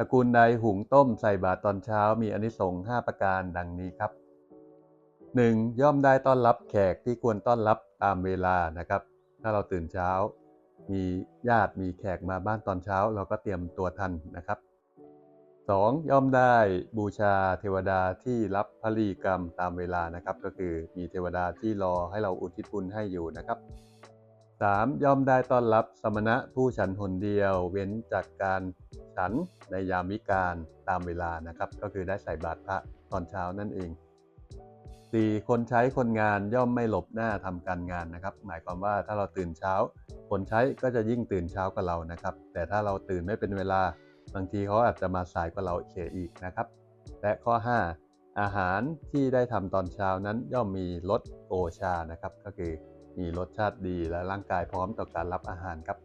ตระกูลใดหุงต้มใส่บาตรตอนเช้ามีอนิสงส์5ประการดังนี้ครับ 1. ย่อมได้ต้อนรับแขกที่ควรต้อนรับตามเวลานะครับ ถ้าเราตื่นเช้า มีญาติมีแขกมาบ้านตอนเช้า เราก็เตรียมตัวทันนะครับ 2. ย่อมได้บูชาเทวดาที่รับพลีกรรมตามเวลานะครับ ก็คือมีเทวดาที่รอให้เราอุทิศบุญให้อยู่นะครับ 3. ย่อมได้ต้อนรับสมณะผู้ฉันหนเดียว เว้นจากการฉันในยามวิการตามเวลานะครับ ก็คือได้ใส่บาตรพระตอนเช้านั่นเอง 4. คนใช้คนงานย่อมไม่หลบหน้าทำการงานนะครับ หมายความว่าถ้าเราตื่นเช้า คนใช้ก็จะยิ่งตื่นเช้ากว่าเรานะครับ แต่ถ้าเราตื่นไม่เป็นเวลาบางทีเขาอาจจะมาสายกว่าเราเสียอีกนะครับ และข้อ 5 อาหารที่ได้ทำตอนเช้านั้นย่อมมีรสโอชานะครับ ก็คือ มีรสชาติดีและร่างกายพร้อมต่อการรับอาหารครับ